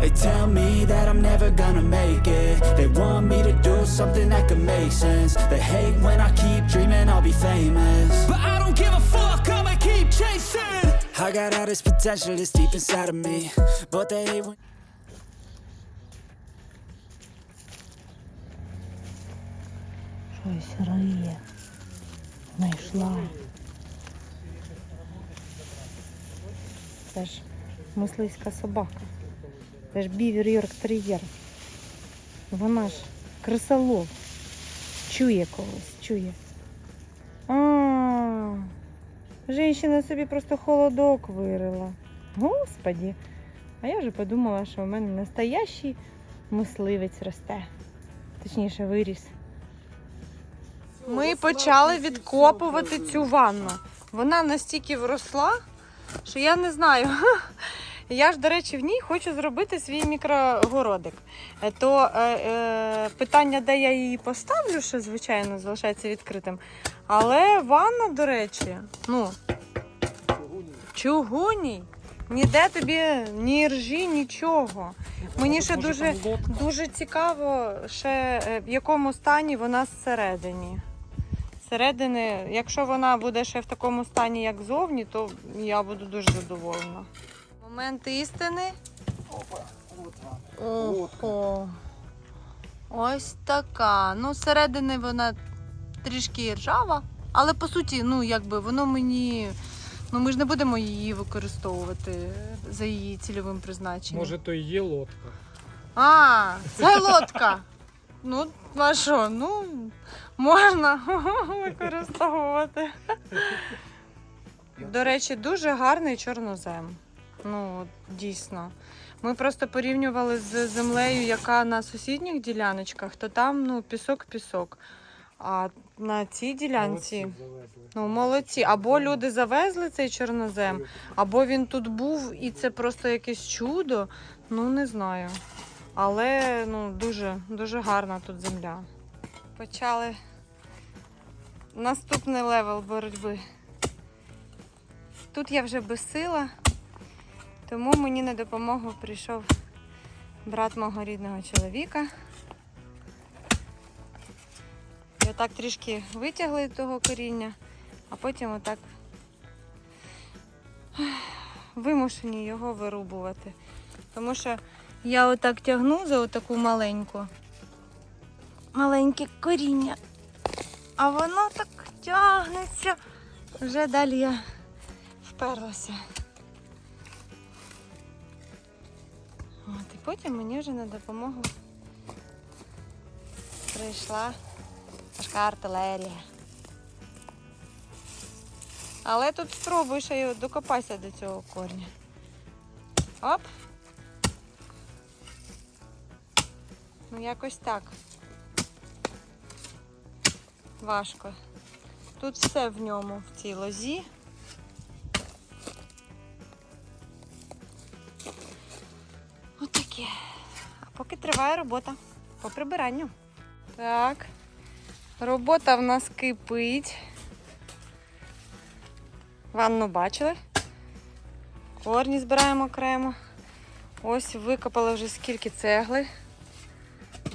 They tell me that I'm never gonna make it. They want me to do something that could make sense. They hate when I keep dreaming I'll be famous. But I don't give a fuck, I'ma keep chasing. I got all this potential that's deep inside of me. But they hate when. Щось риє. Знайшла. Це ж мисливська собака. Це ж бівер Йорк Тер'єр. Вона ж крисолов. Чує когось, чує. А, Женщина собі просто холодок вирила. Господі. А я вже подумала, що в мене настоящий мисливець росте. Точніше, виріс. Ми почали відкопувати цю ванну. Вона настільки вросла, що я не знаю. Я ж, до речі, в ній хочу зробити свій мікрогородик. Е, То е, е, питання, де я її поставлю, ще, звичайно, залишається відкритим. Але ванна, до речі, ну, чугуній. Ніде тобі ні ржі, нічого. Мені ще дуже, дуже цікаво, ще е, в якому стані вона зсередині. Зсередини, якщо вона буде ще в такому стані, як зовні, то я буду дуже задоволена. Момент істини. Ого. Ось така. Ну, зсередини вона трішки ржава, але по суті, ну якби воно мені. Ну ми ж не будемо її використовувати за її цільовим призначенням. Може, то і є лодка. А, це лодка. Ну, а що? Ну, можна використовувати. До речі, дуже гарний чорнозем. Ну, дійсно. Ми просто порівнювали з землею, яка на сусідніх діляночках, то там ну, пісок-пісок. А на цій ділянці. Молодці. Ну, молодці. Або люди завезли цей чорнозем, або він тут був і це просто якесь чудо. Ну, не знаю. Але ну, дуже, дуже гарна тут земля. Почали наступний левел боротьби. Тут я вже безсила, тому мені на допомогу прийшов брат мого рідного чоловіка. І отак трішки витягли того коріння, а потім отак вимушені його вирубувати. Тому що я отак тягну за отаку маленьку, маленьке коріння, а воно так тягнеться. Вже далі я вперлася. Потім мені вже на допомогу прийшла важка артилерія. Але тут спробуй ще й докопайся до цього корня. Оп! Ну, якось так. Важко. Тут все в ньому, в цій лозі. Отаке. А поки триває робота по прибиранню. Так. Робота в нас кипить. Ванну бачили? Корні збираємо окремо. Ось викопали вже скільки цегли.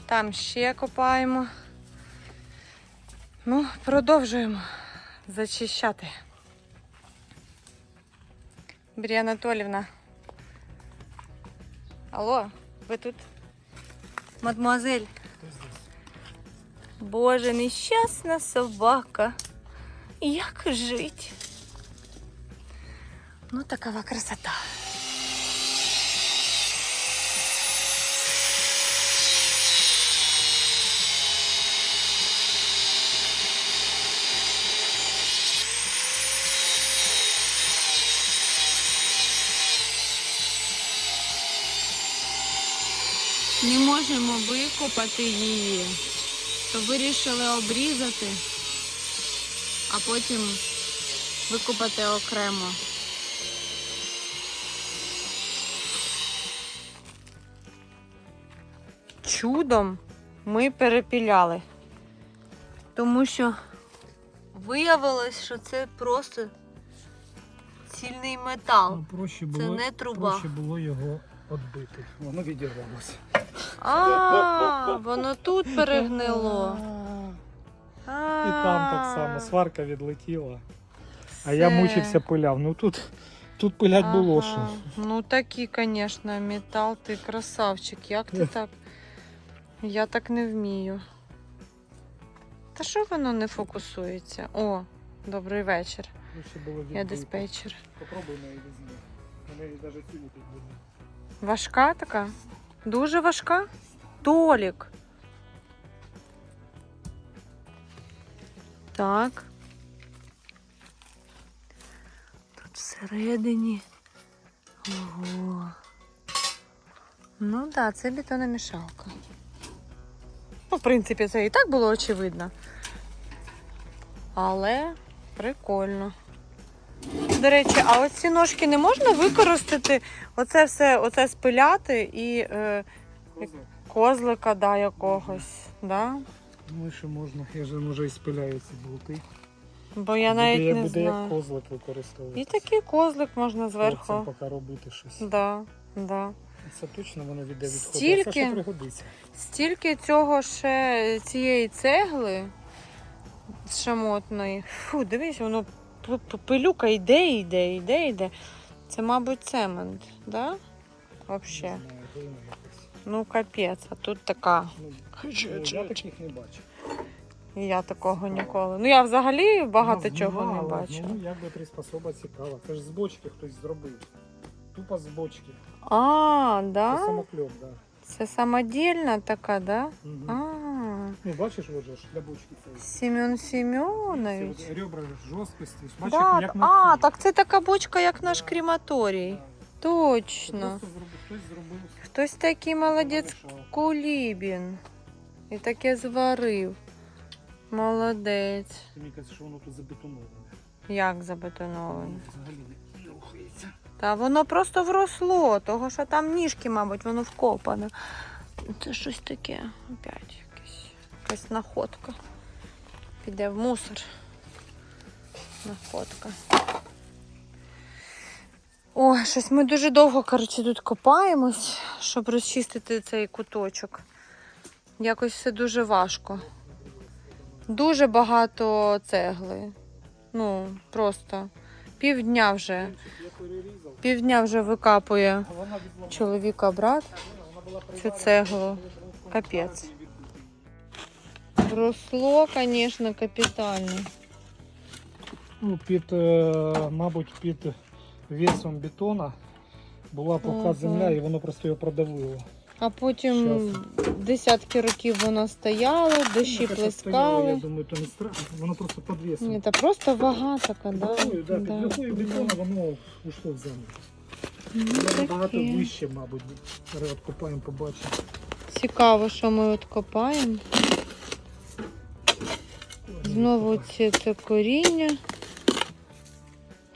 Там ще копаємо. Ну, продовжуємо зачищати. Брія Анатолівна. Алло, ви тут? Мадмуазель. Боже, нещасна собака. Як жить? Ну, такова красота. Можемо викопати її, то вирішили обрізати, а потім викопати окремо. Чудом ми перепіляли, тому що виявилось, що це просто цільний метал. Ну, проще Це не труба. проще було його відбити. Воно відірвалося. А, воно тут перегнило. І там так само сварка відлетіла. А я Все. мучився пиляв. Ну тут, тут пилять було що. Ага. Ну такі, звісно, метал, ти красавчик. Як ти так? Я так не вмію. Та що воно не фокусується? О, добрий вечір. Було Я диспетчер. Попробуй на її візьми. У неї навіть тут буде. Важка така? Дуже важка? Толік. Так. Тут всередині. Ого. Ну так, да, це бетономішалка. Ну, в принципі, це і так було очевидно. Але прикольно. До речі, а ось ці ножки не можна використати, оце все, оце спиляти і е, козлика да, якогось. Да? Думаю, що можна. Я вже може і спиляю ці болти. Бо я навіть буде, не буде як козлик використовувати. І такий козлик можна зверху. поки робити щось. Да, да. Це точно воно віде відходить. Стільки? Це ще пригодиться. Стільки цього ще цієї цегли шамотної. Фу, дивись, воно пилюка йде, йде, йде, йде. Це, мабуть, цемент, да? Вообще. Ну, капець, а тут така. Ну, ну, я таких не бачу. Я такого ніколи. Ну я взагалі багато Ну, чого не мало, бачила. Ну, якби приспособа цікава. Це ж з бочки хтось зробив. Тупо з бочки. А, Це да? самокльоп, да. Це самодільна така, да? Угу. А, Ну, бачиш, от ж для бочки це. Семен Ці ребра жорсткості. Бачиш, Да, як а, так це така бочка, як наш крематорій. Точно. Просто зробив, хтось зробив. Хтось такий молодець Порішав. кулібін. І таке зварив. Молодець. Ти мені кажеш, що воно тут забетоноване. Як забетоновано. Воно Взагалі не рухається. Та воно просто вросло, того що там ніжки, мабуть, воно вкопане. Це щось таке. Опять якась, находка. Піде в мусор. Находка. Ой, щось ми дуже довго, коротше, тут копаємось, щоб розчистити цей куточок. Якось все дуже важко. Дуже багато цегли. Ну, просто півдня вже. Півдня вже викапує чоловіка брат. Цю цеглу. Капець. Росло, звісно, капітально. Ну, під, е, мабуть, під весом бетона була пуха Ага. земля і воно просто його продавило. А потім десятки років воно стояло, дощі Ну, стояло, Я думаю, то не страшно, воно просто під весом. Ні, це просто вага така, Під да? вагою, да, під Да, вагою бетона воно ушло в землю. Ну, таке. вище, мабуть. Зараз откопаємо, побачимо. Цікаво, що ми от копаємо. Знову ці це коріння.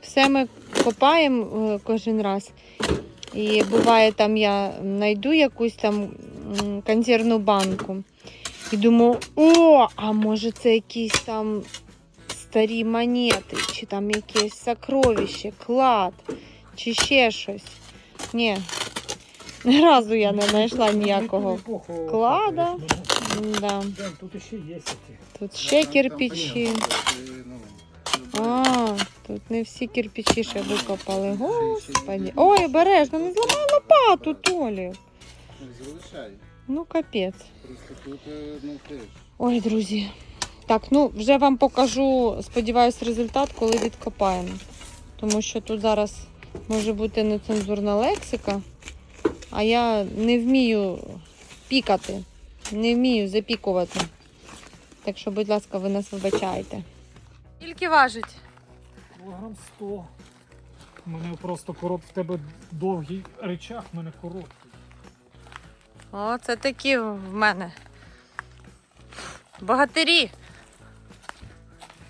Все ми копаємо е, кожен раз. І буває, там я знайду якусь там консервну банку. І думаю, о, а може це якісь там старі монети, чи там якесь сокровище, клад, чи ще щось. Ні. Ні разу я не знайшла ніякого. Клада. Да. ну, Тут ще є ці. Тут ще кирпичі. А, тут не всі кирпичі ще викопали. Господи. Ой, обережно, не зламай лопату, Толі. Залишай. Ну, капець. Е, ну. Ой, друзі. Так, ну вже вам покажу, сподіваюсь, результат, коли відкопаємо. Тому що тут зараз може бути нецензурна лексика, а я не вмію пікати, не вмію запікувати. Так що, будь ласка, ви нас вибачаєте. Скільки важить? Кілограм 100. У мене просто корот в тебе довгий речах, в мене короткий. О, це такі в мене. Богатирі.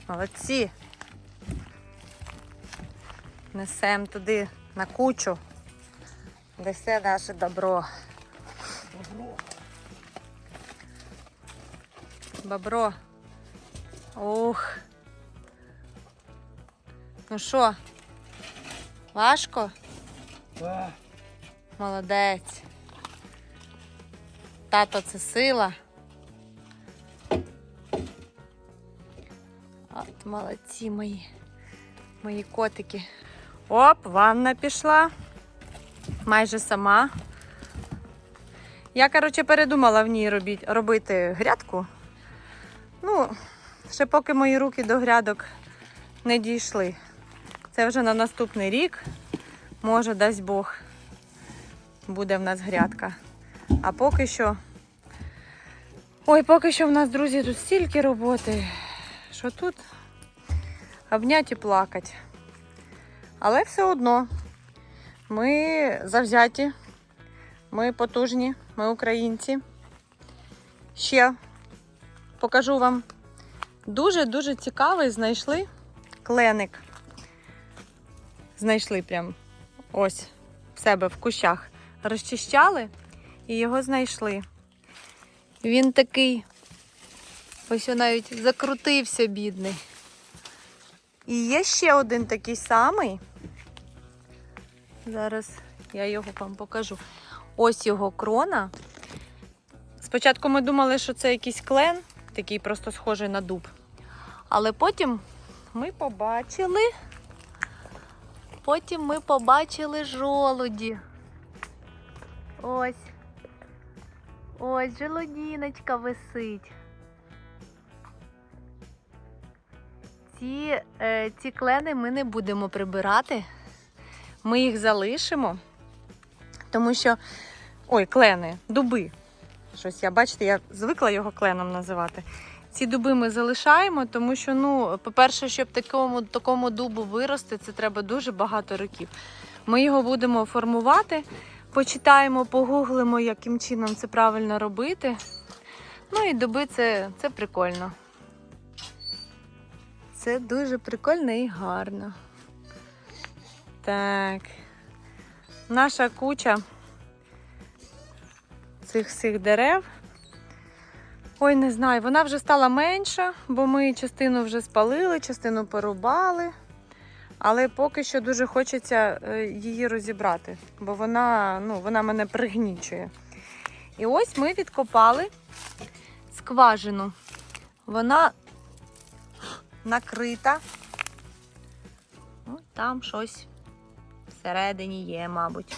Молодці. Несем туди на кучу. Де все наше. Добро. Бобро. Ух. Ну що? Важко? А, Молодець. Тато це сила. От молодці мої. Мої котики. Оп, ванна пішла. Майже сама. Я, коротше, передумала в ній робити грядку. Ну, ще поки мої руки до грядок не дійшли. Це вже на наступний рік. Може, дасть Бог, буде в нас грядка. А поки що. Ой, поки що в нас, друзі, тут стільки роботи, що тут обнять і плакать. Але все одно ми завзяті, ми потужні, ми українці. Ще покажу вам дуже-дуже цікавий знайшли кленик. Знайшли прям ось в себе в кущах. Розчищали і його знайшли. Він такий, ось він навіть закрутився, бідний. І є ще один такий самий. Зараз я його вам покажу. Ось його крона. Спочатку ми думали, що це якийсь клен, такий просто схожий на дуб. Але потім ми побачили. Потім ми побачили жолуді. Ось. Ось жолодіночка висить. Ці, е, ці клени ми не будемо прибирати. Ми їх залишимо, тому що. Ой, клени, дуби. Щось я, бачите, я звикла його кленом називати. Ці дуби ми залишаємо, тому що, ну, по-перше, щоб такому, такому дубу вирости, це треба дуже багато років. Ми його будемо формувати, почитаємо, погуглимо, яким чином це правильно робити. Ну і дуби це, це прикольно. Це дуже прикольно і гарно. Так. Наша куча цих всіх дерев. Ой, не знаю, вона вже стала менша, бо ми частину вже спалили, частину порубали. Але поки що дуже хочеться е, її розібрати, бо вона, ну, вона мене пригнічує. І ось ми відкопали скважину. Вона накрита. Ну, там щось всередині є, мабуть.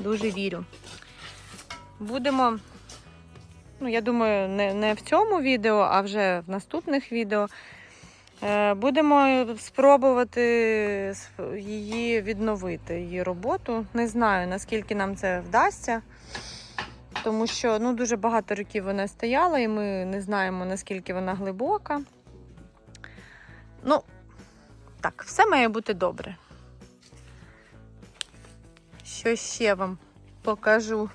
Дуже вірю. Будемо, ну, я думаю, не, не в цьому відео, а вже в наступних відео. Е, Будемо спробувати її відновити, її роботу. Не знаю, наскільки нам це вдасться, тому що ну, дуже багато років вона стояла, і ми не знаємо, наскільки вона глибока. Ну, так, все має бути добре. Що ще вам покажу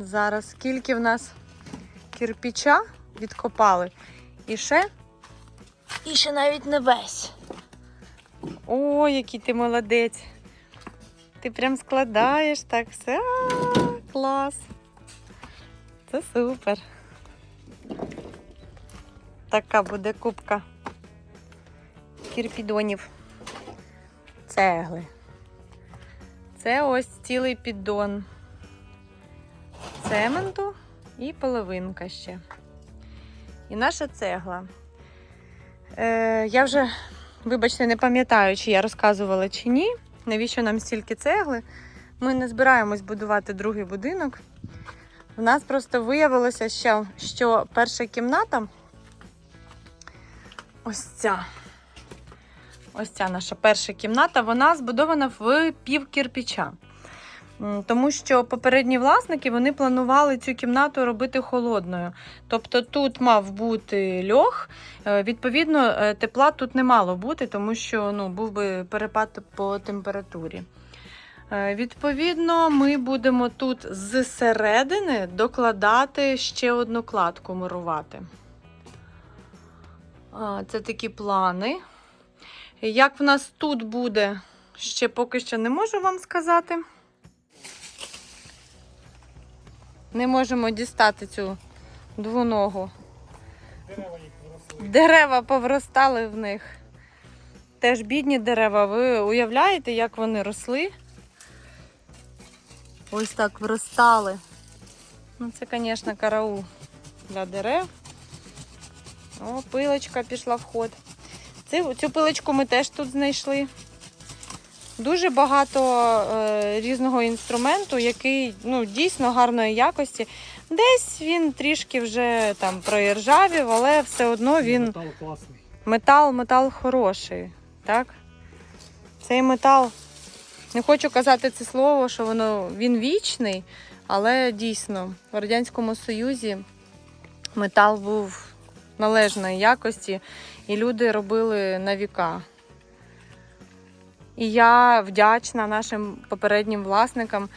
зараз, скільки в нас кирпіча відкопали. І ще і ще навіть не весь. О, який ти молодець. Ти прям складаєш так все. А, клас. Це супер. Така буде кубка кірпідонів. Цегли. Це ось цілий піддон цементу і половинка ще. І наша цегла. Е, я вже, вибачте, не пам'ятаю, чи я розказувала чи ні. Навіщо нам стільки цегли? Ми не збираємось будувати другий будинок. У нас просто виявилося, що, що перша кімната ось ця. Ось ця наша перша кімната, вона збудована в пів кирпіча. Тому що попередні власники вони планували цю кімнату робити холодною. Тобто тут мав бути льох, е, відповідно, е, тепла тут не мало бути, тому що ну, був би перепад по температурі. Е, Відповідно, ми будемо тут зсередини докладати ще одну кладку мурувати. Це такі плани. Як в нас тут буде, ще поки що не можу вам сказати. Не можемо дістати цю двоногу. Дерева повростали в них. Теж бідні дерева. Ви уявляєте, як вони росли? ось так вростали. Ну, це, звісно, караул для дерев. О, пилочка пішла в ход. Цю пилочку ми теж тут знайшли. Дуже багато е, різного інструменту, який ну, дійсно гарної якості. Десь він трішки вже там проіржавів, але все одно він Метал класний. метал, метал хороший. Так? Цей метал, не хочу казати це слово, що воно він вічний, але дійсно в Радянському Союзі метал був належної якості, і люди робили на віка. І я вдячна нашим попереднім власникам,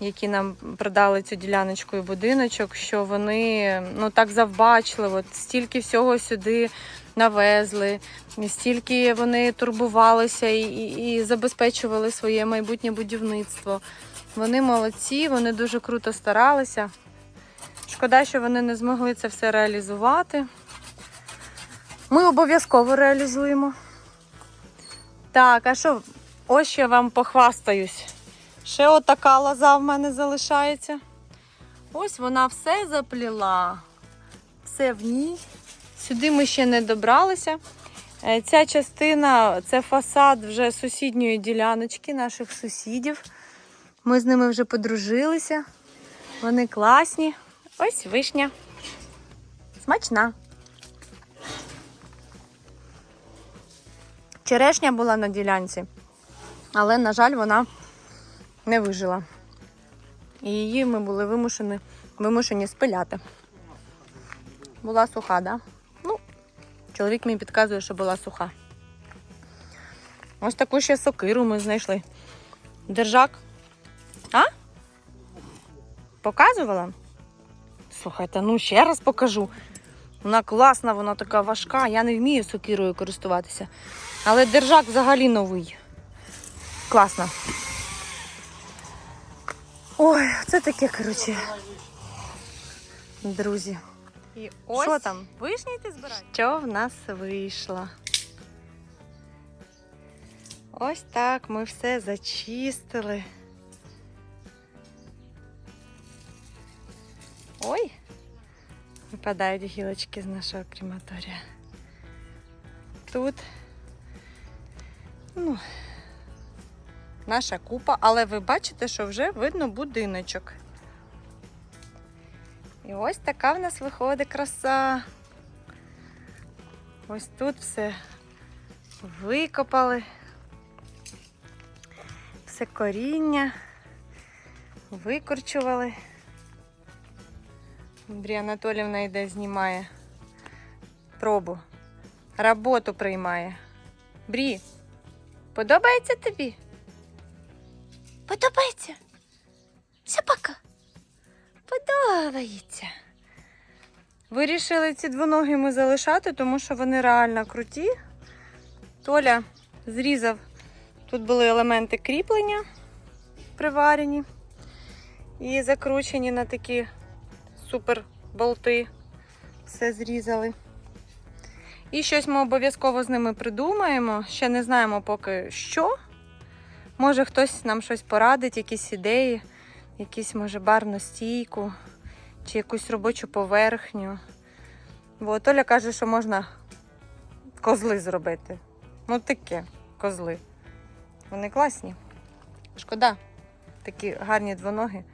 які нам продали цю діляночку і будиночок, що вони ну так завбачливо, стільки всього сюди навезли, стільки вони турбувалися і, і, і забезпечували своє майбутнє будівництво. Вони молодці, вони дуже круто старалися. Шкода, що вони не змогли це все реалізувати. Ми обов'язково реалізуємо. Так, а що? Ось ще вам похвастаюсь. Ще отака лоза в мене залишається. Ось вона все запліла. Все в ній. Сюди ми ще не добралися. Е, Ця частина це фасад вже сусідньої діляночки наших сусідів. Ми з ними вже подружилися. Вони класні. Ось вишня. Смачна. Черешня була на ділянці, але, на жаль, вона не вижила. І її ми були вимушені, вимушені спиляти. Була суха, так? Да? Ну, чоловік мені підказує, що була суха. Ось таку ще сокиру ми знайшли. Держак. А? Показувала? Слухайте, ну ще раз покажу. Вона класна, вона така важка. Я не вмію сокирою користуватися. Але держак взагалі новий. Класно. Ой, це таке, коротше. Друзі. І ось що там? Вишні ти збираєш? Що в нас вийшло? Ось так ми все зачистили. Ой, випадають гілочки з нашого крематорія. Тут ну, наша купа, але ви бачите, що вже видно будиночок. І ось така в нас виходить краса. Ось тут все викопали. Все коріння викорчували. Андрія Анатолівна йде, знімає пробу. Роботу приймає. Брі, подобається тобі? Подобається? Собака? Подобається. Вирішили ці двоногі ми залишати, тому що вони реально круті. Толя зрізав. Тут були елементи кріплення приварені і закручені на такі супер болти. Все зрізали. І щось ми обов'язково з ними придумаємо. Ще не знаємо поки що. Може хтось нам щось порадить, якісь ідеї, якісь, може, барну стійку чи якусь робочу поверхню. Бо Толя каже, що можна козли зробити. Ну таке, козли. Вони класні. Шкода, такі гарні двоноги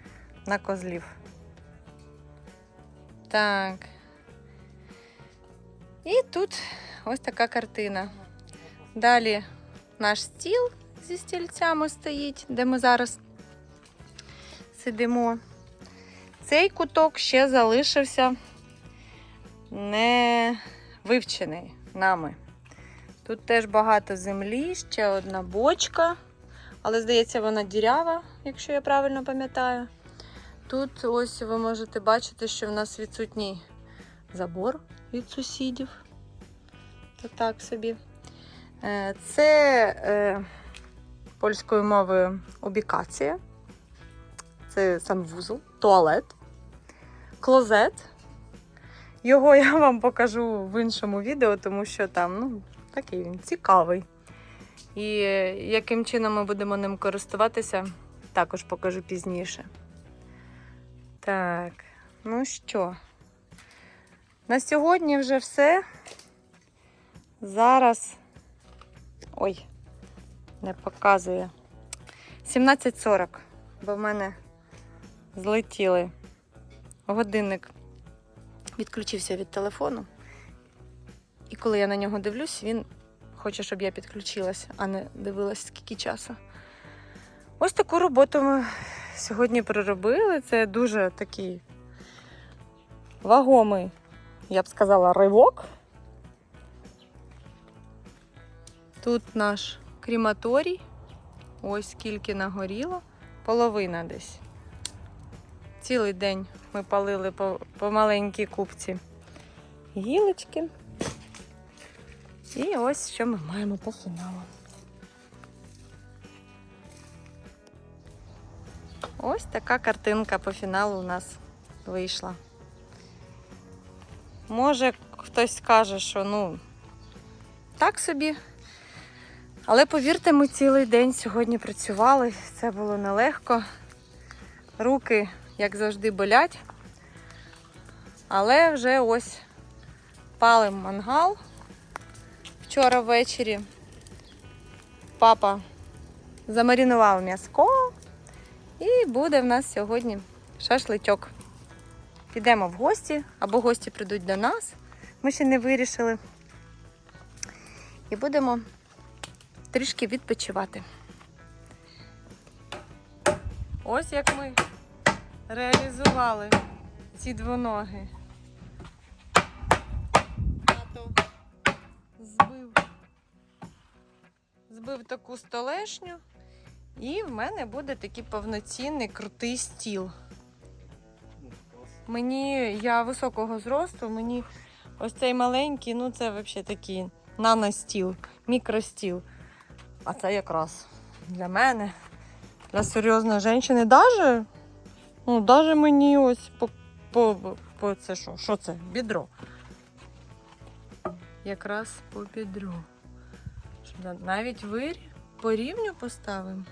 на козлів. Так. І тут ось така картина. Далі наш стіл зі стільцями стоїть, де ми зараз сидимо. Цей куток ще залишився не вивчений нами. Тут теж багато землі, ще одна бочка, але здається, вона дірява, якщо я правильно пам'ятаю. Тут ось ви можете бачити, що в нас відсутній забор від сусідів. То так собі. Е, Це е, польською мовою убікація. Це санвузол, туалет, клозет. Його я вам покажу в іншому відео, тому що там ну, такий він цікавий. І яким чином ми будемо ним користуватися, також покажу пізніше. Так, ну що, на сьогодні вже все. Зараз. Ой, не показує. 17.40, бо в мене злетіли. Годинник відключився від телефону. І коли я на нього дивлюсь, він хоче, щоб я підключилась, а не дивилась скільки часу. Ось таку роботу ми сьогодні проробили. Це дуже такий вагомий, я б сказала, ривок. Тут наш кріматорій. Ось скільки нагоріло. Половина десь. Цілий день ми палили по, по маленькій купці гілочки. І ось що ми маємо по фіналу. Ось така картинка по фіналу у нас вийшла. Може, хтось скаже, що ну так собі. Але повірте, ми цілий день сьогодні працювали. Це було нелегко. Руки, як завжди, болять. Але вже ось палим мангал вчора ввечері. Папа замарінував м'язко. І буде в нас сьогодні шашличок. Підемо в гості, або гості прийдуть до нас. Ми ще не вирішили. І будемо трішки відпочивати. Ось як ми реалізували ці двоноги. Тато збив, таку столешню. І в мене буде такий повноцінний крутий стіл. Мені, я високого зросту, мені ось цей маленький, ну це взагалі такий наностіл, мікростіл. А це якраз для мене, для серйозної жінки. Даже, ну, даже мені ось по, по, по це що? Що це? Бідро. Якраз по бідру. Навіть вир по рівню поставимо.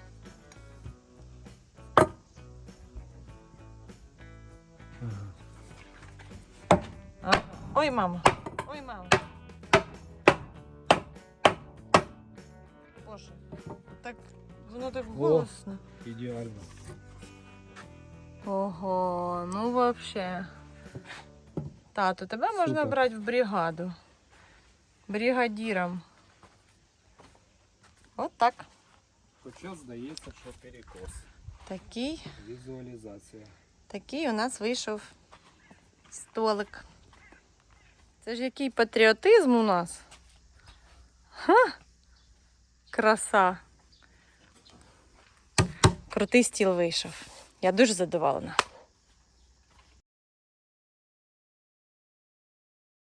Ой, мама. Ой, мама. Боже, так воно так голосно. Ідеально. Ого, ну вообще. Тату, тебе можна брати в бригаду. Бригадіром. От так. Хоча здається, що перекос. Такий, Візуалізація. такий у нас вийшов столик. Це ж який патріотизм у нас. Ха! Краса. Крутий стіл вийшов. Я дуже задоволена.